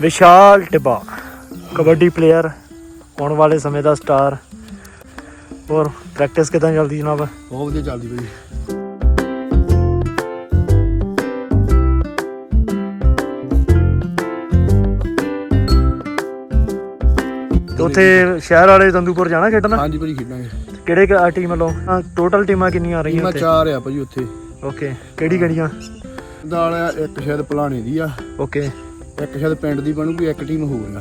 ਵਿਸ਼ਾਲ Tibba kabaddi player ਆਉਣ ਵਾਲੇ ਸਮੇਂ ਦਾ ਸਟਾਰ ਹੋਰ ਪ੍ਰੈਕਟਿਸ ਕਿਦਾਂ ਚੱਲਦੀ ਜਨਾਬ? ਬਹੁਤ ਵਧੀਆ ਚੱਲਦੀ ਭਾਈ ਤੇ ਉੱਥੇ ਸ਼ਹਿਰ ਵਾਲੇ ਤੰਦੂਪੁਰ ਜਾਣਾ ਖੇਡਣ? ਹਾਂਜੀ ਭਾਈ ਖੇਡਾਂਗੇ। ਕਿਹੜੇ ਟੀਮ ਵੱਲੋਂ? ਟੋਟਲ ਟੀਮਾਂ ਕਿੰਨੀਆਂ ਆ ਰਹੀਆਂ ਟੀਮਾਂ ਉੱਥੇ? ਚਾਰ ਆ ਭਾਈ ਉੱਥੇ। ਓਕੇ ਕਿਹੜੀ ਕਿਹੜੀਆਂ? ਦਾਲ ਆ ਇੱਕ ਸ਼ਾਇਦ ਭਲਾਣੇ ਦੀ ਆ। ਓਕੇ ਇੱਕ ਸ਼ਾਇਦ ਪਿੰਡ ਦੀ ਬਣੂਗੀ ਇੱਕ ਟੀਮ ਹੋਵੇਗਾ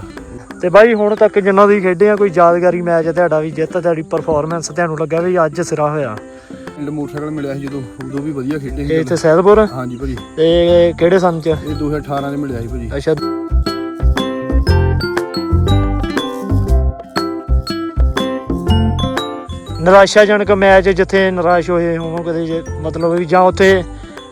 ਤੇ ਬਾਈ ਹੁਣ ਤੱਕ ਜਿੰਨਾ ਤੁਸੀਂ ਖੇਡੇ ਆ ਕੋਈ ਯਾਦਗਾਰੀ ਮੈਚ ਤੁਹਾਡਾ ਵੀ ਜਿੱਤ ਤੁਹਾਡੀ ਪਰਫਾਰਮੈਂਸ ਤੁਹਾਨੂੰ ਲੱਗਾ ਵੀ ਅੱਜ ਸਿਰਾ ਹੋਇਆ। ਪਿੰਡ ਮੋਟਰਸਾਈਕਲ ਮਿਲਿਆ ਸੀ ਜਦੋਂ ਉਦੋਂ ਵੀ ਵਧੀਆ ਖੇਡੇ ਇਹ ਸੀ ਇੱਥੇ ਸੈਦਪੁਰ ਹਾਂਜੀ ਭਾਈ ਤੇ ਕਿਹੜੇ ਸੰਨ ਚ? ਇਹ 2018 ਦੇ ਮਿਲਿਆ ਸੀ ਭਾਈ ਅੱਛਾ। ਨਿਰਾਸ਼ਾਜਨਕ ਮੈਚ ਜਿੱਥੇ ਨਿਰਾਸ਼ ਹੋਏ ਹੋਵੋ ਕਦੇ ਜੇ ਮਤਲਬ ਵੀ ਜਾਂ ਉੱਥੇ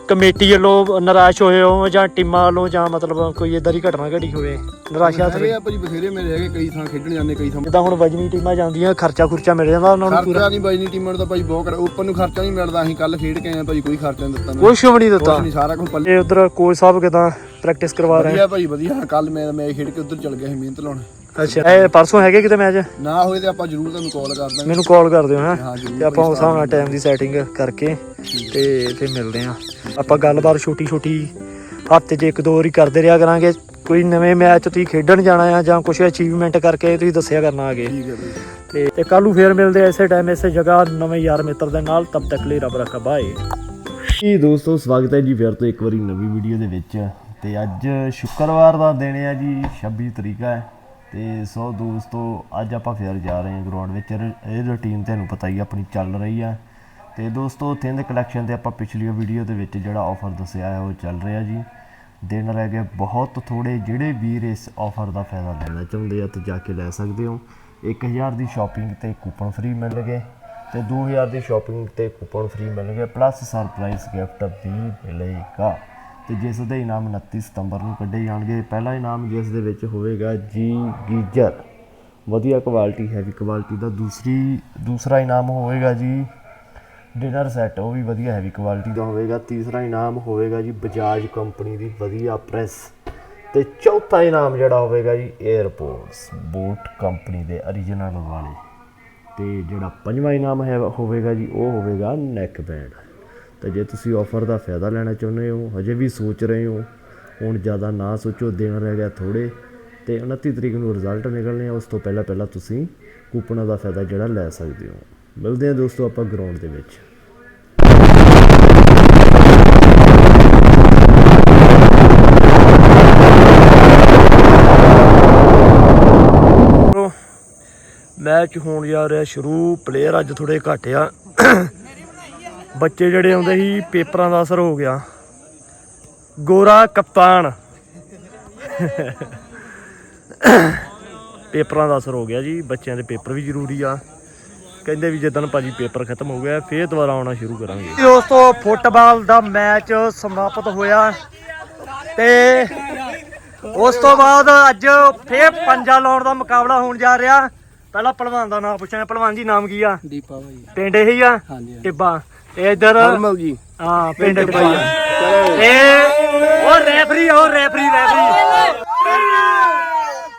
ਕਮੇਟੀ ਵੱਲੋਂ ਨਿਰਾਸ਼ ਹੋਏ ਹੋ ਜਾਂ ਟੀਮਾਂ ਵੱਲੋਂ ਜਾਂ ਮਤਲਬ ਕੋਈ ਇਦਾਂ ਦੀ ਘਟਨਾ ਘਟੀ ਹੋਵੇ? ਨਿਰਾਸ਼ਾ ਹੈਗੇ ਆ ਭਾਈ ਬਥੇਰੇ ਮੇਰੇ ਹੈਗੇ ਕਈ ਥਾਂ ਖੇਡਣ ਜਾਂਦੇ ਕਈ ਥਾਂ ਜਿੱਦਾਂ ਹੁਣ ਵਜਨੀ ਟੀਮਾਂ ਜਾਂਦੀਆਂ ਖਰਚਾ ਖੁਰਚਾ ਮਿਲ ਜਾਂਦਾ ਉਹਨਾਂ ਨੂੰ ਪੂਰਾ? ਖਰਚਾ ਨਹੀਂ ਬਾਈ ਨਹੀਂ ਟੀਮਾਂ ਨੂੰ ਤਾਂ ਭਾਈ ਬਹੁਤ ਕਰ ਓਪਨ ਨੂੰ ਖਰਚਾ ਨਹੀਂ ਮਿਲਦਾ ਅਸੀਂ ਕੱਲ ਖੇਡ ਕੇ ਆਏ ਆ ਭਾਈ ਕੋਈ ਖਰਚਾ ਨਹੀਂ ਦਿੱਤਾ ਕੁਛ ਵੀ ਨਹੀਂ ਕੁਛ ਦਿੱਤਾ ਨਹੀਂ ਸਾਰਾ ਕੁਝ ਪੱਲੇ ਇਹ ਉਧਰ ਕੋਚ ਸਾਹਿਬ ਕਿਦਾਂ ਪ੍ਰੈਕਟਿਸ ਕਰਵਾ ਰਹੇ? ਵਧੀਆ ਭਾਈ ਵਧੀਆ। ਕੱਲ ਮੈਂ ਮੈਚ ਖੇਡ ਕੇ ਉੱਧਰ ਚਲ ਗਿਆ ਸੀ ਮਿਹਨਤ ਲਾਉਣ। ਅੱਛਾ। ਇਹ ਪਰਸੋਂ ਹੈਗੇ ਕਿਤੇ ਮੈਚ? ਨਾ ਹੋਏ ਤੇ ਆਪਾਂ ਜ਼ਰੂਰ ਤੁਹਾਨੂੰ ਕਾਲ ਕਰ ਦਾਂਗੇ। ਮੈਨੂੰ ਕਾਲ ਕਰ ਦਿਓ ਹੈਂ। ਹਾਂ ਜ਼ਰੂਰ ਤੇ ਆਪਾਂ ਉਸ ਹਿਸਾਬ ਨਾਲ ਟਾਈਮ ਦੀ ਸੈਟਿੰਗ ਕਰਕੇ ਤੇ ਫਿਰ ਮਿਲਦੇ ਆਂ ਆਪਾਂ ਗੱਲਬਾਤ ਛੋਟੀ ਛੋਟੀ ਹਫ਼ਤੇ 'ਚ ਇੱਕ ਦੋ ਵਾਰੀ ਕਰਦੇ ਰਿਹਾ ਕਰਾਂਗੇ। ਕੋਈ ਨਵੇਂ ਮੈਚ ਤੁਸੀਂ ਖੇਡਣ ਜਾਣਾ ਆ ਜਾਂ ਕੁਝ ਅਚੀਵਮੈਂਟ ਕਰਕੇ ਤੁਸੀਂ ਦੱਸਿਆ ਕਰਨਾ ਆਗੇ ਠੀਕ ਹੈ ਤੇ ਤੇ ਕੱਲ ਨੂੰ ਫੇਰ ਮਿਲਦੇ ਆ ਇਸੇ ਟਾਈਮ ਇਸੇ ਜਗ੍ਹਾ ਨਵੇਂ ਯਾਰ ਮਿੱਤਰ ਦੇ ਨਾਲ। ਤਬ ਤੱਕ ਲਈ ਰੱਬ ਰੱਖਾ ਬਾਏ ਜੀ ਦੋਸਤੋ ਸਵਾਗਤ ਹੈ ਜੀ ਫਿਰ ਤੋਂ ਇੱਕ ਵਾਰੀ ਨਵੀਂ ਵੀਡੀਓ ਦੇ ਵਿੱਚ। ਤੇ ਅੱਜ ਸ਼ੁੱਕਰਵਾਰ ਦਾ ਦਿਨ ਹੈ ਜੀ 26 ਤਰੀਕ ਹੈ ਤੇ ਸੋ ਦੋਸਤੋ, ਅੱਜ ਆਪਾਂ ਫਿਰ ਜਾ ਰਹੇ ਹਾਂ ਗਰਾਊਂਡ ਵਿੱਚ। ਇਹ ਰੁਟੀਨ ਤੁਹਾਨੂੰ ਪਤਾ ਹੀ ਆਪਣੀ ਚੱਲ ਰਹੀ ਆ। ਤੇ ਦੋਸਤੋ ਥਿੰਦ ਕਲੈਕਸ਼ਨ ਤੇ ਆਪਾਂ ਪਿਛਲੀ ਵੀਡੀਓ ਦੇ ਵਿੱਚ ਜਿਹੜਾ ਆਫਰ ਦੱਸਿਆ ਹੈ, ਉਹ ਚੱਲ ਰਿਹਾ ਜੀ। ਦਿਨ ਰਹਿ ਗਏ ਬਹੁਤ ਥੋੜੇ ਜਿਹੜੇ ਵੀਰ ਇਸ ਆਫਰ ਦਾ ਫਾਇਦਾ ਲੈਣਾ ਚਾਹੁੰਦੇ ਆ, ਤੇ ਜਾ ਕੇ ਲੈ ਸਕਦੇ ਹੋ। 1000 ਦੀ ਸ਼ਾਪਿੰਗ ਤੇ ਕੂਪਨ ਫ੍ਰੀ ਮਿਲਣਗੇ ਤੇ 2000 ਦੀ ਸ਼ਾਪਿੰਗ ਤੇ ਕੂਪਨ ਫ੍ਰੀ ਗਏ ਪਲੱਸ ਸਰਪ੍ਰਾਈਜ਼ ਗਿਫਟ ਵੀ ਮਿਲੇਗਾ। ਤੇ ਜਿਸ ਦੇ ਇਨਾਮ 29 ਸਤੰਬਰ ਨੂੰ ਕੱਢੇ ਜਾਣਗੇ। ਪਹਿਲਾ ਇਨਾਮ ਜਿਸ ਦੇ ਵਿੱਚ ਹੋਵੇਗਾ ਜੀ ਗੀਜਰ। ਵਧੀਆ ਕੁਆਲਿਟੀ ਹੈਵੀ ਕੁਆਲਿਟੀ ਦਾ। ਦੂਸਰੀ, ਦੂਸਰਾ ਇਨਾਮ ਹੋਵੇਗਾ ਜੀ ਡਿਨਰ ਸੈੱਟ, ਉਹ ਵੀ ਵਧੀਆ ਹੈਵੀ ਕੁਆਲਿਟੀ ਦਾ ਹੋਵੇਗਾ। ਤੀਸਰਾ ਇਨਾਮ ਹੋਵੇਗਾ ਜੀ ਬਜਾਜ ਕੰਪਨੀ ਦੀ ਵਧੀਆ ਪ੍ਰੈਸ। ਤੇ ਚੌਥਾ ਇਨਾਮ ਜਿਹੜਾ ਹੋਵੇਗਾ ਜੀ 에ਅਰਪੋਰਟਸ ਬੋਟ ਕੰਪਨੀ ਦੇ origignal ਵਾਲੇ। ਤੇ ਜਿਹੜਾ ਪੰਜਵਾਂ ਇਨਾਮ ਹੈ, ਹੋਵੇਗਾ ਜੀ, ਉਹ ਹੋਵੇਗਾ ਨੈਕ ਬੈਂਡ ਤੇ ਜੇ ਤੁਸੀਂ ਆਫਰ ਦਾ ਫਾਇਦਾ ਲੈਣਾ ਚਾਹੁੰਦੇ ਹੋ, ਹਜੇ ਵੀ ਸੋਚ ਰਹੇ ਹੋ, ਹੁਣ ਜ਼ਿਆਦਾ ਨਾ ਸੋਚੋ, ਦਿਨ ਰਹਿ ਗਿਆ ਥੋੜੇ ਤੇ 29 ਤਰੀਕ ਨੂੰ ਰਿਜ਼ਲਟ ਨਿਕਲਣੇ ਆ, ਉਸ ਤੋਂ ਪਹਿਲਾਂ ਪਹਿਲਾਂ ਤੁਸੀਂ ਕੂਪਨਾਂ ਦਾ ਫਾਇਦਾ ਜਿਹੜਾ ਲੈ ਸਕਦੇ ਹੋ। ਮਿਲਦੇ ਹਾਂ ਦੋਸਤੋ ਆਪਾਂ ਗਰਾਊਂਡ ਦੇ ਵਿੱਚ। ਮੈਚ ਹੋਣ ਜਾ ਰਿਹਾ ਸ਼ੁਰੂ ਪਲੇਅਰ ਅੱਜ ਥੋੜੇ ਘੱਟ ਆ। ਬੱਚੇ ਜਿਹੜੇ ਆਉਂਦੇ ਸੀ, ਪੇਪਰਾਂ ਦਾ ਅਸਰ ਹੋ ਗਿਆ। ਗੋਰਾ ਕਪਤਾਨ। ਪੇਪਰਾਂ ਦਾ ਅਸਰ ਹੋ ਗਿਆ ਜੀ, ਬੱਚਿਆਂ ਦੇ ਪੇਪਰ ਵੀ ਜ਼ਰੂਰੀ ਆ। ਕਹਿੰਦੇ ਵੀ ਜਦੋਂ ਭਾਜੀ ਪੇਪਰ ਖਤਮ ਹੋ ਗਿਆ, ਫੇਰ ਦੁਬਾਰਾ ਆਉਣਾ ਸ਼ੁਰੂ ਕਰਾਂਗੇ। ਦੋਸਤੋ, ਫੁੱਟਬਾਲ ਦਾ ਮੈਚ ਸਮਾਪਤ ਹੋਇਆ। ਤੇ ਉਸ ਤੋਂ ਬਾਅਦ ਅੱਜ ਫੇਰ ਪੰਜਾ ਲਾਉਣ ਦਾ ਮੁਕਾਬਲਾ ਹੋਣ ਜਾ ਰਿਹਾ। ਪਹਿਲਾਂ ਪਹਿਲਵਾਨ ਦਾ ਨਾਮ ਪੁੱਛਾਂ ਪਹਿਲਵਾਨ ਜੀ ਨਾਮ ਕੀ ਆ? ਦੀਪਾ ਭਾਈ। ਪਿੰਡ ਇਹੀ ਆ? ਹਾਂਜੀ ਟਿੱਬਾ। ਤੇ ਇੱਧਰ ਨਰਮਲ ਜੀ। ਹਾਂ ਪਿੰਡ ਟਿੱਬਾ ਤੇ ਉਹ ਰੈਫਰੀ ਉਹ ਰੈਫਰੀ ਰੈਫਰੀ।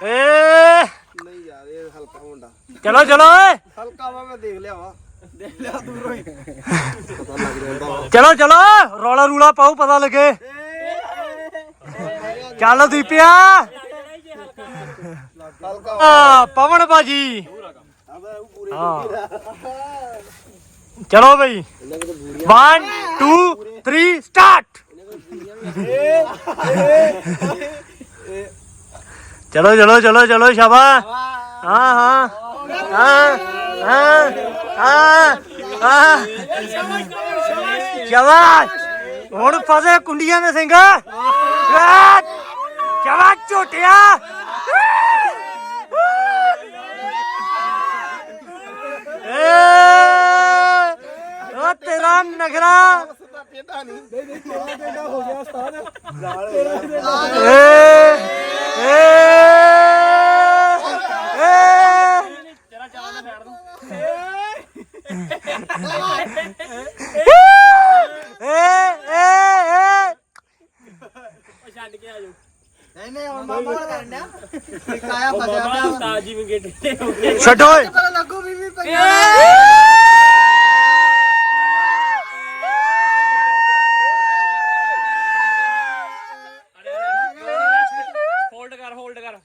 ਏ। ਨਹੀਂ ਯਾਰ ਇਹ ਹਲਕਾ ਮੁੰਡਾ। ਚਲੋ ਚਲੋ ਓਏ। ਹਲਕਾ ਵਾ ਮੈਂ ਦੇਖ ਲਿਆ ਵਾ। ਦੇਖ ਲਿਆ ਦੂਰੋਂ ਹੀ। ਚਲੋ ਚਲੋ ਰੌਲਾ ਰੂਲਾ ਪਾਉ ਪਤਾ ਲੱਗੇ। ਚੱਲ ਦੀਪਿਆ। ਆ ਪਵਨ ਭਾਜੀ। ਚਲੋ ਬਈ। 1 2 3 ਸਟਾਰਟ ਚਲੋ ਚਲੋ ਚਲੋ ਚਲੋ ਸ਼ਾਬਾ ਹਾਂ ਹਾਂ। ਹਾਂ ਹਾਂ ਹਾਂ ਹਾਂ। ਸ਼ਾਬਾਸ਼। ਹੁਣ ਫਸੇ ਕੁੰਡੀਆਂ ਦੇ ਸਿੰਘ। ਸ਼ਾਬਾਸ਼ ਝੋਟਿਆ। ਉਹ ਤੇਰਾ ਨਗਰਾ। ਏ ਏ ਏ। ਏ ਏ ਏ। ਨਹੀਂ ਨਹੀਂ ਹੁਣ ਮੈਂ ਬਾਹਰ ਕਾਇਆ ਫਸਿਆ ਪਿਆ। ਉਸਤਾਦ ਜੀ ਵੀ ਗੇਟੇ ਹੋ ਗਏ ਛੱਡੋ ਓਏ। ਪਤਾ ਲੱਗੂ ਵੀ ਵੀ ਪਈ ਹੋਲਡ ਕਰ ਹੋਲਡ ਕਰ।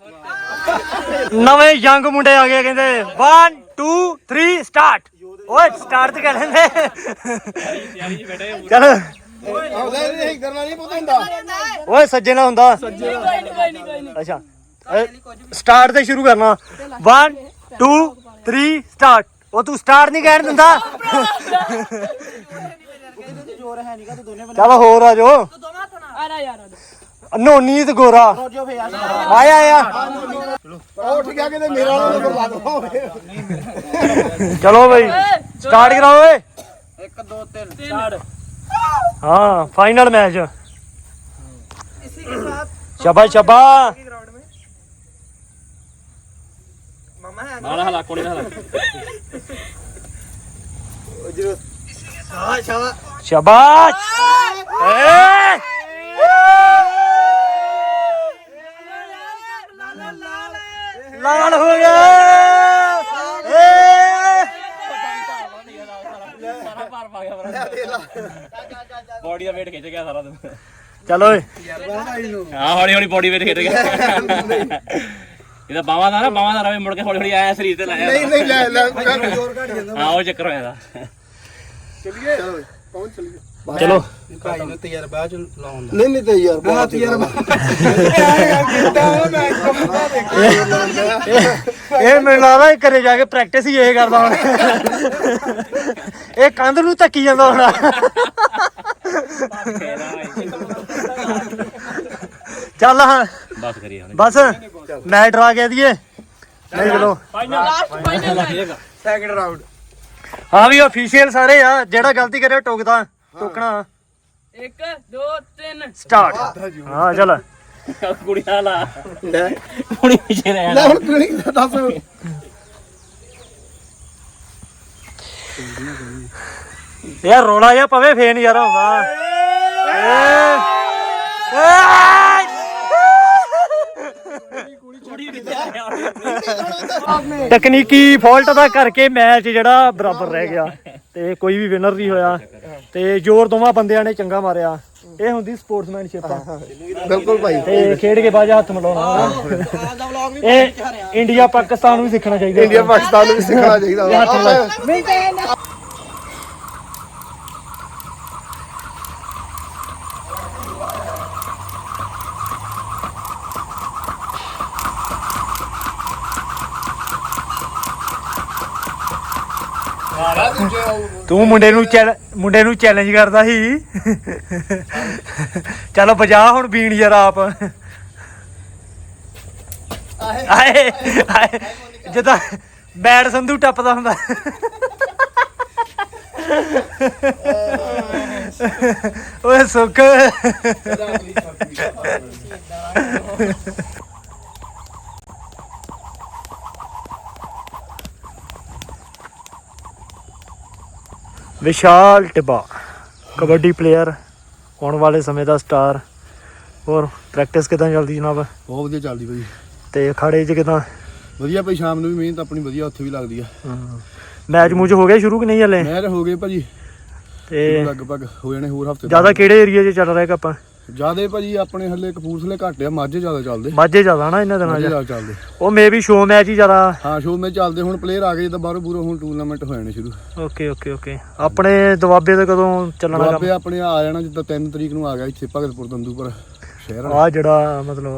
ਨਵੇਂ ਯੰਗ ਮੁੰਡੇ ਆ ਗਏ ਕਹਿੰਦੇ 1 2 3 ਸਟਾਰਟ ਓਏ ਸਟਾਰਟ ਕਰ ਲੈਂਦੇ। ਚਲ। ਆਉਂਦਾ ਨਹੀਂ ਇਧਰ ਨਾਲ ਨਹੀਂ ਪਤਾ ਹੁੰਦਾ ਓਏ ਸੱਜੇ ਨਾਲ ਹੁੰਦਾ ਅੱਛਾ ਸਟਾਰਟ ਤੇ ਸ਼ੁਰੂ ਕਰਨਾ। 1 2 3 ਸਟਾਰਟ ਉਹ ਤੂੰ ਸਟਾਰ ਨਹੀਂ ਕਹਿਣ ਦਿੰਦਾ। ਜੋਰ ਚੱਲ ਹੋਰ ਆ ਜੋ ਆ ਨਾ ਯਾਰ ਨੋਨੀ ਗੋਰਾ। ਆਇਆ ਆ ਉੱਠ ਗਿਆ ਕਿਤੇ ਮੇਰਾ ਨਾ ਬਰਬਾਦ ਹੋਵੇ ਚਲੋ ਬਈ ਸਟਾਰਟ ਕਰਾਓ ਓਏ। 1 2 3 ਹਾਂ ਫਾਈਨਲ ਮੈਚ ਇਸੇ ਕੇ ਸਾਥ ਸ਼ਾਬਾਸ਼ ਸ਼ਾਬਾਸ਼ ਮੈਂ ਨਾ ਨਾ ਹਲਾ ਕੋਣੀ ਹਲਾ ਜਰੂਰ ਸ਼ਾਬਾਸ਼ ਸ਼ਾਬਾਸ਼ ਹੋ ਗਿਆ ਬੋਡੀ ਦਾ ਵੇਟ ਖਿੱਚ ਗਿਆ ਸਾਰਾ ਤੂੰ ਚਲੋ ਓਏ ਹਾਂ ਹੌਲੀ ਹੌਲੀ ਬੋਡੀ ਵੇਟ ਖਿੱਚ ਗਿਆ ਇਹਦਾ ਬਾਵਾ ਦਾ ਨਾ ਬਾਵਾ ਦਾ ਰਵੇ ਮੁੜ ਕੇ ਹੌਲੀ ਹੌਲੀ ਆਇਆ ਸਰੀਰ ਤੇ ਲਾਇਆ ਨਹੀਂ ਨਹੀਂ ਲੈ ਲੈ ਜੋਰ ਘਟ ਜਾਂਦਾ ਹਾਂ ਉਹ ਚੱਕਰ ਹੋਇਆ ਦਾ ਚਲਿਏ ਚਲੋ ਪਹੁੰਚ ਚਲਿਏ चलो ਭਾਈ ਨੂੰ ਤਜਰਬਾ ਚ ਲਾਉਣ ਨਹੀਂ ਨਹੀਂ ਤੇ ਯਾਰ ਬਹੁਤ ਤਜਰਬਾ ਇਹ ਮੈਨੂੰ ਲੱਗਦਾ ਇਹ ਘਰੇ ਜਾ ਕੇ ਪ੍ਰੈਕਟਿਸ ਹੀ ਇਹ ਕਰਦਾ ਹੁਣ ਇਹ ਕੰਧ ਨੂੰ ਧੱਕੀ ਜਾਂਦਾ ਹੁਣ ਚੱਲ ਹਾਂ। ਬਸ ਕਰੀਏ ਹੁਣ। ਬਸ ਮੈਚ ਡਰਾ ਕੇ ਦੀਏ ਨਹੀਂ ਚਲੋ। ਸੈਕਿੰਡ ਰਾਊਂਡ ਹਾਂ ਵੀ ਅਫੀਸ਼ੀਅਲ ਸਾਰੇ ਆ ਜਿਹੜਾ ਗਲਤੀ ਕਰੇ ਉਹ ਟੋਕਦਾ ਟੋਕਣਾ। 1 2 3 ਸਟਾਰਟ ਹਾਂ ਚੱਲ। ਕੁੜੀਆਂ ਲਾ। ਲੈ। ਕੁੜੀ ਪਿੱਛੇ ਰਹਿ ਲੈ ਹੁਣ ਨਹੀਂ ਦੱਸ। ਯਾਰ ਰੋਲਾ ਜਿਹਾ ਪਵੇ ਫੇਰ ਯਾਰ ਹੁੰਦਾ ਤਕਨੀਕੀ ਫਾਲਟ ਦਾ ਕਰਕੇ ਮੈਚ ਜਿਹੜਾ ਬਰਾਬਰ ਰਹਿ ਗਿਆ ਤੇ ਕੋਈ ਵੀ ਵਿਨਰ ਨਹੀਂ ਹੋਇਆ ਤੇ ਜ਼ੋਰ ਦੋਵਾਂ ਬੰਦਿਆਂ ਨੇ ਚੰਗਾ ਮਾਰਿਆ। ਇਹ ਹੁੰਦੀ ਸਪੋਰਟਸਮੈਨਸ਼ਿਪ ਆ। ਬਿਲਕੁਲ ਭਾਈ। ਤੇ ਖੇਡ ਕੇ ਬਾਅਦ 'ਚ ਹੱਥ ਮਿਲਾਉਣਾ। ਦਾ ਵਲੌਗ ਵੀ ਇਹ ਇੰਡੀਆ ਪਾਕਿਸਤਾਨ ਨੂੰ ਵੀ ਸਿੱਖਣਾ ਚਾਹੀਦਾ। ਇੰਡੀਆ ਪਾਕਿਸਤਾਨ ਨੂੰ ਵੀ ਸਿੱਖਣਾ ਚਾਹੀਦਾ ਵਾ। ਤੂੰ ਮੁੰਡੇ ਨੂੰ ਚੈਲ ਮੁੰਡੇ ਨੂੰ ਚੈਲੰਜ ਕਰਦਾ ਸੀ। ਚੱਲ ਬਜਾ ਹੁਣ ਬੀਣ ਯਾਰ ਆਪ। ਆਏ ਆਏ, ਜਦੋਂ ਬੈਟ ਸੰਧੂ ਟੱਪਦਾ ਹੁੰਦਾ। ਓਏ ਸੁੱਖ। ਵਿਸ਼ਾਲ ਟਿਬਾ ਕਬੱਡੀ ਪਲੇਅਰ ਆਉਣ ਵਾਲੇ ਸਮੇਂ ਦਾ ਸਟਾਰ ਹੋਰ ਪ੍ਰੈਕਟਿਸ ਕਿਦਾਂ ਚੱਲਦੀ ਜਨਾਬ? ਬਹੁਤ ਵਧੀਆ ਚੱਲਦੀ ਭਾਈ ਤੇ ਅਖਾੜੇ 'ਚ ਕਿਦਾਂ? ਵਧੀਆ ਭਾਈ ਸ਼ਾਮ ਨੂੰ ਵੀ ਮਿਹਨਤ ਆਪਣੀ ਵਧੀਆ ਉੱਥੇ ਵੀ ਲੱਗਦੀ ਆ। ਮੈਚ ਮੂਚ ਹੋ ਗਿਆ ਸ਼ੁਰੂ ਕਿ ਨਹੀਂ ਹਲੇ? ਮੈਚ ਹੋ ਗਏ ਭਾਜੀ। ਤੇ ਲਗਭਗ ਹੋ ਜਾਣੇ ਹੋਰ ਹਫ਼ਤੇ ਜ਼ਿਆਦਾ ਕਿਹੜੇ ਏਰੀਆ 'ਚ ਚੱਲ ਰਿਹਾ ਕੱਪਾਂ ਜਿਆਦੇ ਭਾਜੀ ਆਪਣੇ ਹੱਲੇ ਕਪੂਰਥਲੇ ਘੱਟ ਆ ਮਾਝੇ ਜ਼ਿਆਦਾ ਚੱਲਦੇ। ਮਾਝੇ ਜ਼ਿਆਦਾ ਨਾ ਇਹਨਾਂ ਦਿਨਾਂ ਮਾਝੇ 'ਚ। ਜ਼ਿਆਦਾ ਚੱਲਦੇ। ਉਹ ਮੇ ਵੀ ਸ਼ੋ ਮੈਚ ਹੀ ਜ਼ਿਆਦਾ। ਹਾਂ ਸ਼ੋਅ ਮੇ ਚੱਲਦੇ ਹੁਣ ਪਲੇਅਰ ਆ ਗਏ ਤਾਂ ਬਾਹਰੋਂ ਬੂਰੋਂ ਹੁਣ ਟੂਰਨਾਮੈਂਟ ਹੋ ਜਾਣੇ ਸ਼ੁਰੂ। ਓਕੇ ਓਕੇ ਓਕੇ ਆਪਣੇ ਦਵਾਬੇ ਤੇ ਕਦੋਂ ਚੱਲਣਾ ਦੁਆਬੇ ਆਪਣੇ ਆ ਜਾਣਾ ਜਿੱਦਾਂ 3 ਤਰੀਕ ਨੂੰ ਆ ਗਿਆ ਇੱਥੇ ਭਗਤਪੁਰ ਦੰਦੂਪੁਰ ਸ਼ਹਿਰ ਆ ਜਿਹੜਾ ਮਤਲਬ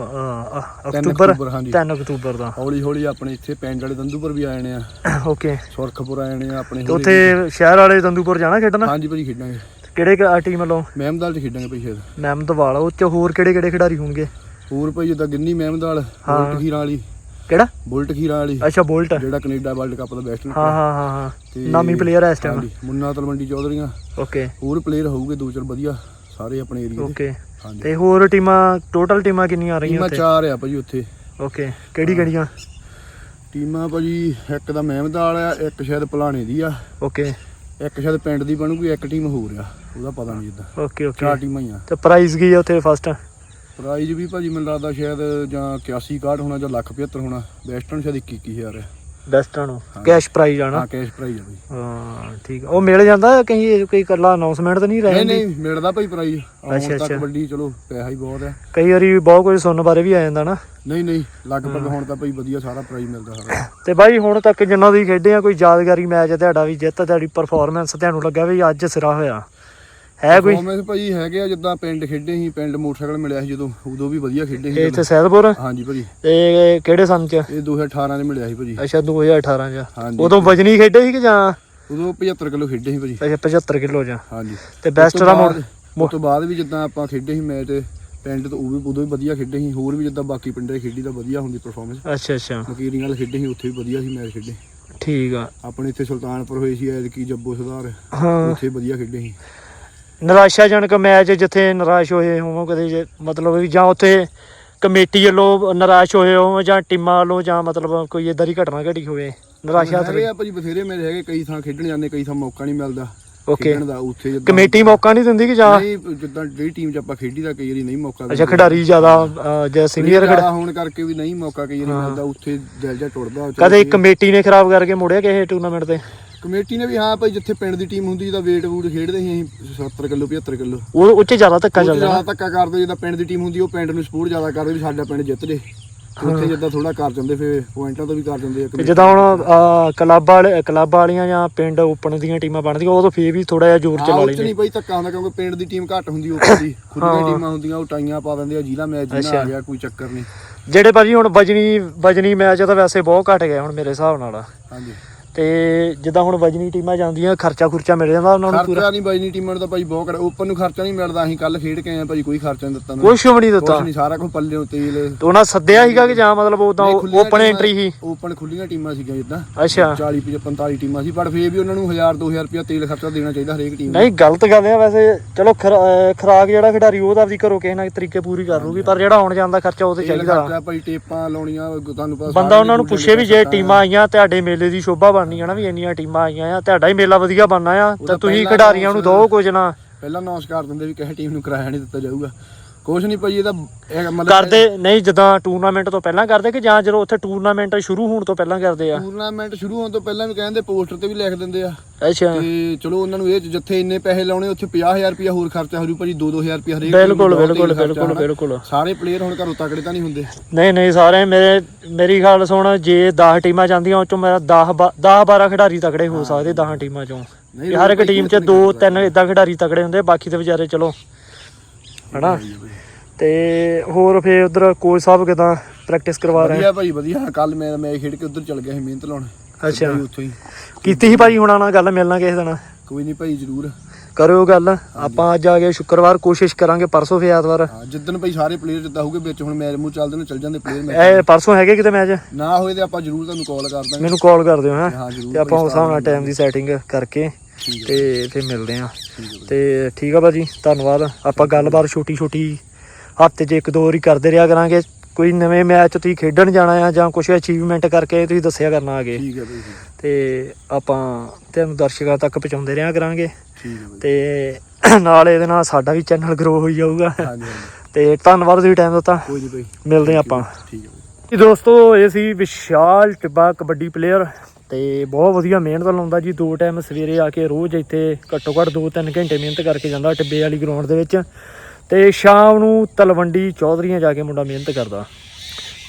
ਤਿੰਨ ਅਕਤੂਬਰ ਅਕਤੂਬਰ, ਹਾਂਜੀ। 3 ਅਕਤੂਬਰ ਦਾ। ਹੌਲੀ ਹੌਲੀ ਆਪਣੇ ਇੱਥੇ ਪਿੰਡ ਵਾਲੇ ਦੰਦੂਪੁਰ ਵੀ ਆ ਜਾਣੇ ਆ। ਓਕੇ ਸੁਰਖਪੁਰ ਆ ਜਾਣੇ ਆ ਆਪਣੇ ਤੇ ਉੱਥੇ ਸ਼ਹਿਰ ਵਾਲੇ ਤੰਦੂਪੁਰ ਜਾਣਾ ਖੇਡਣ? ਹਾਂਜੀ ਭਾਜੀ ਖੇਡਾਂਗੇ। ਕਿਹੜੇ ਟੀਮ ਵੱਲੋਂ? ਮਹਿਮਦਾਲ ਚ ਖੇਡਾਂਗੇ ਭਾਈ ਸ਼ਾਇਦ। ਮਹਿਮਦਵਾਲ ਉਹ ਚ ਹੋਰ ਕਿਹੜੇ ਕਿਹੜੇ ਖਿਡਾਰੀ ਹੋਣਗੇ? ਹੋਰ ਭਾਈ ਜਿੱਦਾਂ ਗਿੰਨੀ ਮਹਿਮਦਾਲ ਬੁਲਟ ਖੀਰਾਂ ਵਾਲੀ। ਕਿਹੜਾ? ਬੁਲਟ ਖੀਰਾਂ ਵਾਲੀ। ਅੱਛਾ ਬੋਲਟ। ਹਾਂ ਜਿਹੜਾ ਕੈਨੇਡਾ ਵਰਲਡ ਕੱਪ ਦਾ ਬੈਸਟ ਹਾਂ ਹਾਂ ਹਾਂ ਤੇ- ਨਾਮੀ ਪਲੇਅਰ ਹੈ ਇਸ ਟਾਈਮ ਮੁੰਨਾ ਤਲਵੰਡੀ ਚੌਧਰੀਆਂ। ਓਕੇ ਹੋਰ ਪਲੇਅਰ ਹੋਊਗੇ ਦੋ ਚਾਰ ਵਧੀਆ ਸਾਰੇ ਆਪਣੇ ਏਰੀਆ ਦੇ। ਓਕੇ ਹਾਂਜੀ। ਤੇ ਹੋਰ ਟੀਮਾਂ ਟੋਟਲ ਟੀਮਾਂ ਕਿੰਨੀਆਂ ਆ ਰਹੀਆਂ ਟੀਮਾਂ ਉੱਥੇ? ਚਾਰ ਆ ਭਾਜੀ ਉੱਥੇ। ਓਕੇ ਕਿਹੜੀ ਕਿਹੜੀਆਂ? ਟੀਮਾਂ ਭਾਜੀ ਇੱਕ ਦਾ ਮਹਿਮਦਾਲ ਆ ਇੱਕ ਸ਼ਾਇਦ ਭਲਾਣੇ ਦੀ ਆ। ਓਕੇ ਇੱਕ ਸ਼ਾਇਦ ਪਿੰਡ ਦੀ ਬਣੂਗੀ ਇੱਕ ਟੀਮ ਹੋਰ ਆ ਉਹਦਾ ਪਤਾ ਨਹੀਂ ਜਿੱਦਾਂ। Okay okay. ਚਾਰ ਟੀਮਾਂ ਹੀ ਆ। ਤੇ ਪ੍ਰਾਈਜ਼ ਕੀ ਆ ਉੱਥੇ ਫਸਟ ਪ੍ਰਾਈਜ਼ ਵੀ ਭਾਜੀ ਮੈਨੂੰ ਲੱਗਦਾ ਸ਼ਾਇਦ ਜਾਂ 81 ਕਾਰਡ ਹੋਣਾ ਜਾਂ ਲੱਖ 75 ਹੋਣਾ ਵੈਸਟਰਨ ਸ਼ਾਇਦ 21000 ਹੈ ਬੈਸਟਾਂ ਨੂੰ ਕੈਸ਼ ਪ੍ਰਾਈਜ਼ ਆਣਾ ਹਾਂ ਕੈਸ਼ ਪ੍ਰਾਈਜ਼ ਹੈ ਭਾਈ ਹਾਂ ਠੀਕ ਆ। ਉਹ ਮਿਲ ਜਾਂਦਾ ਕहीं ਕੋਈ ਇਕੱਲਾ ਅਨਾਉਂਸਮੈਂਟ ਤਾਂ ਨਹੀਂ ਨਹੀਂ ਰਹਿੰਦੀ? ਨਹੀਂ ਮਿਲਦਾ ਭਾਈ ਪ੍ਰਾਈਜ਼। ਅੱਛਾ, ਹੁਣ ਤੱਕ ਅੱਛਾ। ਵੱਡੀ ਚਲੋ ਪੈਸਾ ਹੀ ਬਹੁਤ ਹੈ ਕਈ ਵਾਰੀ ਬਹੁਤ ਕੁਝ ਸੁਣਨ ਬਾਰੇ ਵੀ ਆ ਜਾਂਦਾ ਨਾ। ਨਹੀਂ ਨਹੀਂ ਲਗਭਗ ਹੁਣ ਤਾਂ ਭਾਈ ਵਧੀਆ ਸਾਰਾ ਪ੍ਰਾਈਜ਼ ਮਿਲਦਾ ਸਾਰਾ। ਤੇ ਬਾਈ ਹੁਣ ਤੱਕ ਜਿੰਨਾ ਤੁਸੀਂ ਖੇਡੇ ਆ ਕੋਈ ਯਾਦਗਾਰੀ ਮੈਚ ਤੁਹਾਡਾ ਵੀ ਜਿੱਤ ਤੁਹਾਡੀ ਪਰਫਾਰਮੈਂਸ ਤੁਹਾਨੂੰ ਲੱਗਾ ਵੀ ਅੱਜ ਸਿਰਾ ਹੋਇਆ। ਹੈ ਕੋਈ? ਪਰਫਾਰਮੈਂਸ ਭਾਈ ਹੈਗੇ ਆ ਜਿੱਦਾਂ ਪਿੰਡ ਖੇਡੇ ਸੀ ਪਿੰਡ ਮੋਟਰਸਾਈਕਲ ਮਿਲਿਆ ਸੀ ਜਦੋਂ ਉਦੋਂ ਵੀ ਵਧੀਆ ਖੇਡੇ ਸੀ ਇਹ ਇੱਥੇ ਸੈਦਪੁਰ? ਹਾਂਜੀ ਭਾਜੀ। ਤੇ ਕਿਹੜੇ ਸੰਨ ਚ? ਇਹ 2018 ਚ ਮਿਲਿਆ ਸੀ ਭਾਜੀ। ਅੱਛਾ 2018 ਚ। ਹਾਂਜੀ। ਉਦੋਂ ਵਜਨੀ ਖੇਡੇ ਸੀ ਕਿ ਜਾਂ ਉਦੋਂ 75 ਕਿਲੋ ਖੇਡੇ ਸੀ ਭਾਜੀ। ਅੱਛਾ 75 ਕਿਲੋ ਜਾਂ ਹਾਂਜੀ। ਤੇ ਬੈਸਟ ਦਾ ਮੋੜ ਉਸ ਤੋਂ ਬਾਅਦ ਵੀ ਜਿੱਦਾਂ ਆਪਾਂ ਖੇਡੇ ਸੀ ਮੈਚ ਪਿੰਡ ਤੋਂ ਉਹ ਵੀ ਉਦੋਂ ਵੀ ਵਧੀਆ ਖੇਡੇ ਸੀ। ਹੋਰ ਵੀ ਜਿੱਦਾਂ ਬਾਕੀ ਪਿੰਡਾਂ ਖੇਡੀ ਤਾਂ ਵਧੀਆ ਹੁੰਦੀ ਪਰਫਾਰਮੈਂਸ ਅੱਛਾ ਅੱਛਾ। ਮਕੀਰੀ ਨਾਲ ਖੇਡੇ ਸੀ ਉੱਥੇ ਵੀ ਵਧੀਆ ਸੀ ਮੈਚ ਖੇਡੇ। ਠੀਕ ਆ। ਆਪਣੇ ਇੱਥੇ ਸੁਲਤਾਨਪੁਰ ਹੋਏ ਸੀ ਐਤਕੀ ਜੱਬੋ ਸੁਧਾਰ ਹਾਂ। ਉੱਥੇ ਵਧੀਆ ਖੇਡੇ ਸੀ। ਨਿਰਾਸ਼ਾਜਨਕ ਮੈਚ ਜਿੱਥੇ ਨਿਰਾਸ਼ ਹੋਏ ਹੋਵੋ ਕਦੇ ਜੇ ਮਤਲਬ ਵੀ ਜਾਂ ਉੱਥੇ ਕਮੇਟੀ ਵੱਲੋਂ ਨਿਰਾਸ਼ ਹੋਏ ਹੋ ਜਾਂ ਟੀਮਾਂ ਵੱਲੋਂ ਜਾਂ ਮਤਲਬ ਕੋਈ ਇਦਾਂ ਦੀ ਘਟਨਾ ਘਟੀ ਹੋਵੇ ਨਿਰਾਸ਼ਾ ਹੈਗੇ ਆ ਭਾਜੀ ਬਥੇਰੇ ਮੈਚ ਹੈਗੇ ਕਈ ਥਾਂ ਖੇਡਣ ਜਾਂਦੇ ਕਈ ਥਾਂ ਮੌਕਾ ਨਹੀਂ ਮਿਲਦਾ ਓਕੇ ਖੇਡਣ ਦਾ ਉੱਥੇ ਜਿੱਦਾਂ ਕਮੇਟੀ ਮੌਕਾ ਨਹੀਂ ਦਿੰਦੀ ਕਿ ਜਾਂ? ਨਹੀਂ ਜਿੱਦਾਂ ਜਿਹੜੀ ਟੀਮ 'ਚ ਆਪਾਂ ਖੇਡੀ ਦਾ ਕਈ ਵਾਰੀ ਨਹੀਂ ਮੌਕਾ ਅੱਛਾ ਖਿਡਾਰੀ ਜ਼ਿਆਦਾ ਜਾਂ ਸੀਨੀਅਰ ਜ਼ਿਆਦਾ ਹੋਣ ਕਰਕੇ ਵੀ ਨਹੀਂ ਮੌਕਾ ਕਈ ਵਾਰੀ ਮਿਲਦਾ ਉੱਥੇ ਦਿਲ ਜਾ ਟੁੱਟਦਾ ਕਦੇ ਕਮੇਟੀ ਨੇ ਖਰਾਬ ਕਰਕੇ ਮੁੜਿਆ ਕਿਸੇ ਟੂਰਨਾਮੈਂਟ ਤੇ? ਕਮੇਟੀ ਨੇ ਵੀ ਹਾਂ ਭਾਈ ਜਿੱਥੇ ਪਿੰਡ ਦੀ ਟੀਮ ਹੁੰਦੀ ਜਿਹਦਾ weight ਵੂਟ ਖੇਡਦੇ ਸੀ ਅਸੀਂ 70 ਕਿਲੋ 75 ਕਿਲੋ। ਉਹ ਉੱਚ ਜ਼ਿਆਦਾ ਧੱਕਾ ਉਹ ਚੱਲਦਾ ਜ਼ਿਆਦਾ ਧੱਕਾ ਕਰਦੇ ਜਿੱਦਾਂ ਪਿੰਡ ਦੀ ਟੀਮ ਹੁੰਦੀ ਉਹ ਪਿੰਡ ਨੂੰ ਸਪੋਰਟ ਜ਼ਿਆਦਾ ਕਰਦੇ ਵੀ ਸਾਡਾ ਪਿੰਡ ਜਿੱਤ ਜੇ। ਤੇ ਉੱਥੇ ਜਿੱਦਾਂ ਥੋੜਾ ਕਰ ਜਾਂਦੇ ਫਿਰ ਪੁਆਇੰਟਾਂ ਤੋਂ ਵੀ ਕਰ ਜਾਂਦੇ ਆ ਤੇ ਜਿੱਦਾਂ ਹੁਣ ਕਲੱਬ ਵਾਲੇ ਕਲੱਬ ਵਾਲੀਆਂ ਜਾਂ ਪਿੰਡ ਓਪਨ ਦੀਆਂ ਟੀਮਾਂ ਬਣਦੀਆਂ ਉਦੋਂ ਫੇਰ ਵੀ ਥੋੜਾ ਜਿਹਾ ਜ਼ੋਰ ਚਲਾ ਉਹ ਲੈਂਦੇ। ਨਹੀਂ ਭਾਈ ਧੱਕਾ ਹੁੰਦਾ ਕਿਉਂਕਿ ਪਿੰਡ ਦੀ ਟੀਮ ਘੱਟ ਹੁੰਦੀ ਉੱਪਰ ਦੀ। ਖੁੱਲੀਆਂ ਟੀਮਾਂ ਹੁੰਦੀਆਂ ਉਹ ਟਾਈਆਂ ਪਾ ਦਿੰਦੇ ਆ ਜਿਹਦਾ ਮੈਚ ਜਿਹਨਾਂ ਆ ਗਿਆ ਕੋਈ ਚੱਕਰ ਨਹੀਂ। ਜਿਹੜੇ ਭਾਜੀ ਹੁਣ ਵਜਨੀ ਵਜਨੀ ਮੈਚ ਤਾਂ ਵੈਸੇ ਬਹੁਤ ਘਟ ਗਿਆ ਹੁਣ ਮੇਰੇ ਹਿਸਾਬ ਨਾਲ। ਹਾਂਜੀ। ਤੇ ਜਿੱਦਾਂ ਹੁਣ ਵਜਨੀ ਟੀਮਾਂ ਜਾਂਦੀਆਂ ਖਰਚਾ ਖੁਰਚਾ ਮਿਲ ਜਾਂਦਾ ਉਹਨਾਂ ਨੂੰ ਪੂਰਾ? ਖਰਚਾ ਨਹੀਂ ਬਾਈ ਨਹੀਂ ਟੀਮਾਂ ਨੂੰ ਤਾਂ ਭਾਈ ਬਹੁਤ ਕਰ ਓਪਨ ਨੂੰ ਖਰਚਾ ਨਹੀਂ ਮਿਲਦਾ ਅਸੀਂ ਕੱਲ ਖੇਡ ਕੇ ਆਏ ਆ ਭਾਈ ਕੋਈ ਖਰਚਾ ਨਹੀਂ ਦਿੱਤਾ ਕੁਛ ਵੀ ਨਹੀਂ ਦਿੱਤਾ। ਕੁਛ ਨਹੀਂ ਸਾਰਾ ਕੁਝ ਪੱਲੇ ਤੇਲ ਤੇ ਉਹਨਾਂ ਸੱਦਿਆ ਸੀਗਾ ਕਿ ਜਾਂ ਮਤਲਬ ਉਦਾਂ ਓਪਨ ਐਂਟਰੀ ਸੀ? ਓਪਨ ਖੁੱਲੀਆਂ ਟੀਮਾਂ ਸੀਗੀਆਂ ਜਿੱਦਾਂ। ਅੱਛਾ। 40 45 ਟੀਮਾਂ ਸੀ ਪਰ ਫੇਰ ਵੀ ਉਹਨਾਂ ਨੂੰ 1000 2000 ਰੁਪਇਆ ਤੇਲ ਖਰਚਾ ਦੇਣਾ ਚਾਹੀਦਾ ਹਰੇਕ ਟੀਮ ਨੂੰ। ਨਹੀਂ ਗਲਤ ਗੱਲ ਆ ਵੈਸੇ। ਚਲੋ ਖੁਰਾ- ਅਹ ਖੁਰਾਕ ਜਿਹੜਾ ਖਿਡਾਰੀ ਉਹ ਤਾਂ ਆਪਦੀ ਘਰੋਂ ਕਿਸੇ ਨਾ ਤਰੀਕੇ ਪੂਰੀ ਕਰ ਲੂਗੀ ਪਰ ਜਿਹੜਾ ਆਉਣ ਜਾਣ ਦਾ ਖਰਚਾ ਉਹ ਤੇ ਤੇਲ ਚਾਹੀਦਾ। ਖਰਚਾ ਭਾਈ ਟੇਪਾਂ ਲਾਉਣੀਆਂ ਤੁਹਾਨੂੰ ਪਤਾ ਬੰਦਾ ਉਹਨਾਂ ਨੂੰ ਪੁੱਛੇ ਵੀ ਜੇ ਟੀਮਾਂ ਆਈਆਂ ਤੁਹਾਡੇ ਮੇਲੇ ਦੀ ਸ਼ੋਭਾ ਬਣਨੀ ਆ ਨਾ ਵੀ ਇੰਨੀਆਂ ਟੀਮਾਂ ਆਈਆਂ ਆ ਤੁਹਾਡਾ ਹੀ ਮੇਲਾ ਵਧੀਆ ਬਣਨਾ ਆ ਤਾਂ ਤੁਸੀਂ ਖਿਡਾਰੀਆਂ ਨੂੰ ਦੋ ਕੁਝ ਨਾ। ਪਹਿਲਾਂ ਅਨਾਉਂਸ ਕਰ ਦਿੰਦੇ ਵੀ ਕਿਸੇ ਟੀਮ ਨੂੰ ਕਿਰਾਇਆ ਨਹੀਂ ਦਿੱਤਾ ਜਾਊਗਾ। ਕੁਛ ਨਹੀਂ ਇਹਦਾ ਇਹ ਮਤਲਬ ਕਰਦੇ ਨਹੀਂ ਜਦੋਂ ਟੂਰਨਾਮੈਂਟ ਤੋਂ ਪਹਿਲਾਂ ਕਰਦੇ ਕਿ ਜਾਂ ਜਦੋਂ ਉੱਥੇ ਟੂਰਨਾਮੈਂਟ ਸ਼ੁਰੂ ਹੋਣ ਤੋਂ ਪਹਿਲਾਂ ਕਰਦੇ ਆ? ਟੂਰਨਾਮੈਂਟ ਸ਼ੁਰੂ ਹੋਣ ਤੋਂ ਪਹਿਲਾਂ ਵੀ ਕਹਿੰਦੇ ਪੋਸਟਰ ਤੇ ਵੀ ਲਿਖ ਦਿੰਦੇ ਆ। ਅੱਛਾ। ਤੇ ਚਲੋ ਉਹਨਾਂ ਨੂੰ ਇਹ ਜਿੱਥੇ ਇੰਨੇ ਪੈਸੇ ਲਾਉਣੇ ਉੱਥੇ 50000 ਰੁਪਇਆ ਹੋਰ ਖਰਚਾ ਹੋ ਜੂ ਭਾਜੀ 2-2000 ਰੁਪਇਆ ਹਰੇਕ ਬਿਲਕੁਲ ਬਿਲਕੁਲ ਬਿਲਕੁਲ। ਬਿਲਕੁਲ। ਸਾਰੇ ਪਲੇਅਰ ਹੁਣ ਘਰੋਂ ਤਕੜੇ ਤਾਂ ਨਹੀਂ ਹੁੰਦੇ। ਨਹੀਂ ਨਹੀਂ ਸਾਰੇ ਮੇਰੇ ਮੇਰੀ ਗੱਲ ਸੁਣ ਜੇ 10 ਟੀਮਾਂ ਜਾਂਦੀਆਂ ਉਹ ਚੋਂ ਮੇਰਾ 10 10 12 ਖਿਡਾਰੀ ਤਕੜੇ ਹੋ ਸਕਦੇ 10 ਟੀਮਾਂ ਚੋਂ। ਤੇ ਹਰ ਇੱਕ ਟੀਮ 'ਚ ਦੋ ਤਿੰਨ ਇਦਾਂ ਖਿਡਾਰੀ ਤਕੜੇ ਹੁੰਦੇ ਬਾਕੀ ਤੇ ਵਿਚਾਰੇ ਚਲੋ ਹਨਾ? ਤੇ ਹੋਰ ਫੇਰ ਉਧਰ ਕੋਚ ਸਾਹਿਬ ਕਿਦਾਂ ਪ੍ਰੈਕਟਿਸ ਕਰਵਾ ਰਹੇ? ਵਧੀਆ ਭਾਈ ਵਧੀਆ। ਕੱਲ ਮੈਂ ਮੈਚ ਖੇਡ ਕੇ ਉੱਧਰ ਚਲ ਗਿਆ ਸੀ ਮਿਹਨਤ ਲਾਉਣ। ਅੱਛਾ। ਭਾਈ ਉੱਥੋਂ ਹੀ। ਕੀਤੀ ਸੀ ਭਾਜੀ ਹੁਣਾਂ ਨਾਲ ਗੱਲ ਮਿਲਣਾ ਕਿਸੇ ਦਿਨ? ਕੋਈ ਨਹੀਂ ਭਾਈ ਜ਼ਰੂਰ। ਕਰਿਓ ਗੱਲ। ਆਪਾਂ ਅੱਜ ਆ ਗਏ ਸ਼ੁੱਕਰਵਾਰ ਕੋਸ਼ਿਸ਼ ਕਰਾਂਗੇ ਪਰਸੋਂ ਫੇਰ ਐਤਵਾਰ। ਹਾਂ ਜਿੱਦਣ ਭਾਈ ਸਾਰੇ ਪਲੇਅਰ ਜਿੱਦਾਂ ਹੋਊਗੇ ਵਿੱਚ ਹੁਣ ਮੈਚ ਮੂੰਹ ਚੱਲਦੇ ਨੇ ਚੱਲ ਜਾਂਦੇ ਪਲੇਅਰ ਮੈਚ। ਇਹ ਪਰਸੋਂ ਹੈਗੇ ਕਿਤੇ ਮੈਚ? ਨਾ ਹੋਏ ਤੇ ਆਪਾਂ ਜ਼ਰੂਰ ਤੁਹਾਨੂੰ ਕਾਲ ਕਰ ਦਾਂਗੇ। ਮੈਨੂੰ ਕਾਲ ਕਰ ਦਿਓ ਹੈਂ? ਹਾਂ ਜ਼ਰੂਰ ਤੇ ਆਪਾਂ ਉਸ ਹਿਸਾਬ ਨਾਲ ਟਾਈਮ ਦੀ ਸੈਟਿੰਗ ਕਰਕੇ ਤੇ ਫਿਰ ਮਿਲਦੇ ਆਂ ਤੇ ਠੀਕ ਆ ਭਾਜੀ ਧੰਨਵਾਦ। ਆਪਾਂ ਗੱਲਬਾਤ ਛੋਟੀ ਛੋਟੀ ਹਫ਼ਤੇ 'ਚ ਇੱਕ ਦੋ ਵਾਰੀ ਕਰਦੇ ਰਿਹਾ ਕਰਾਂਗੇ। ਕੋਈ ਨਵੇਂ ਮੈਚ ਤੁਸੀਂ ਖੇਡਣ ਜਾਣਾ ਆ ਜਾਂ ਕੁਝ ਅਚੀਵਮੈਂਟ ਕਰਕੇ ਤੁਸੀਂ ਦੱਸਿਆ ਕਰਨਾ ਆਗੇ ਠੀਕ ਹੈ ਭਾਈ ਤੇ ਆਪਾਂ ਤੁਹਾਨੂੰ ਦਰਸ਼ਕਾਂ ਤੱਕ ਪਹੁੰਚਾਉਂਦੇ ਰਿਹਾ ਕਰਾਂਗੇ। ਤੇ ਨਾਲ ਇਹਦੇ ਨਾਲ ਸਾਡਾ ਵੀ ਚੈਨਲ ਗਰੋ ਹੋਈ ਜਾਊਗਾ। ਤੇ ਧੰਨਵਾਦ ਤੁਸੀਂ ਟਾਈਮ ਦਿੱਤਾ। ਕੋਈ ਨਹੀਂ ਭਾਈ। ਮਿਲਦੇ ਆਪਾਂ। ਠੀਕ ਹੈ ਭਾਈ। ਜੀ ਦੋਸਤੋ ਇਹ ਸੀ ਵਿਸ਼ਾਲ ਟਿੱਬਾ ਕਬੱਡੀ ਪਲੇਅਰ ਤੇ ਬਹੁਤ ਵਧੀਆ ਮਿਹਨਤ ਲਾਉਂਦਾ ਜੀ ਦੋ ਟਾਈਮ ਸਵੇਰੇ ਆ ਕੇ ਰੋਜ਼ ਇੱਥੇ ਘੱਟੋ ਘੱਟ 2-3 ਘੰਟੇ ਮਿਹਨਤ ਕਰਕੇ ਜਾਂਦਾ ਟਿੱਬੇ ਵਾਲੀ ਗਰਾਊਂਡ ਦੇ ਵਿੱਚ ਤੇ ਸ਼ਾਮ ਨੂੰ ਤਲਵੰਡੀ ਚੌਧਰੀਆਂ ਜਾ ਕੇ ਮੁੰਡਾ ਮਿਹਨਤ ਕਰਦਾ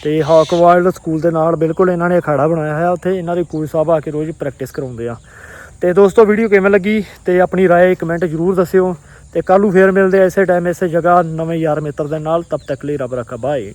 ਤੇ ਹਾਕ ਵਾਈਲਡ ਸਕੂਲ ਦੇ ਨਾਲ ਬਿਲਕੁਲ ਇਹਨਾਂ ਨੇ ਅਖਾੜਾ ਬਣਾਇਆ ਹੋਇਆ ਉੱਥੇ ਇਹਨਾਂ ਦੇ ਕੋਚ ਸਾਹਿਬ ਆ ਕੇ ਰੋਜ਼ ਪ੍ਰੈਕਟਿਸ ਕਰਾਉਂਦੇ ਆ ਤੇ ਦੋਸਤੋ ਵੀਡੀਓ ਕਿਵੇਂ ਲੱਗੀ ਤੇ ਆਪਣੀ رائے ਕਮੈਂਟ ਜ਼ਰੂਰ ਦੱਸਿਓ ਤੇ ਕੱਲ੍ਹ ਨੂੰ ਫੇਰ ਮਿਲਦੇ ਆ ਇਸੇ ਟਾਈਮ ਇਸੇ ਜਗ੍ਹਾ ਨਵੇਂ ਯਾਰ ਮਿੱਤਰ ਦੇ ਨਾਲ ਤਬ ਤੱਕ ਲਈ ਰੱਬ ਰੱਖਾ ਬਾਏ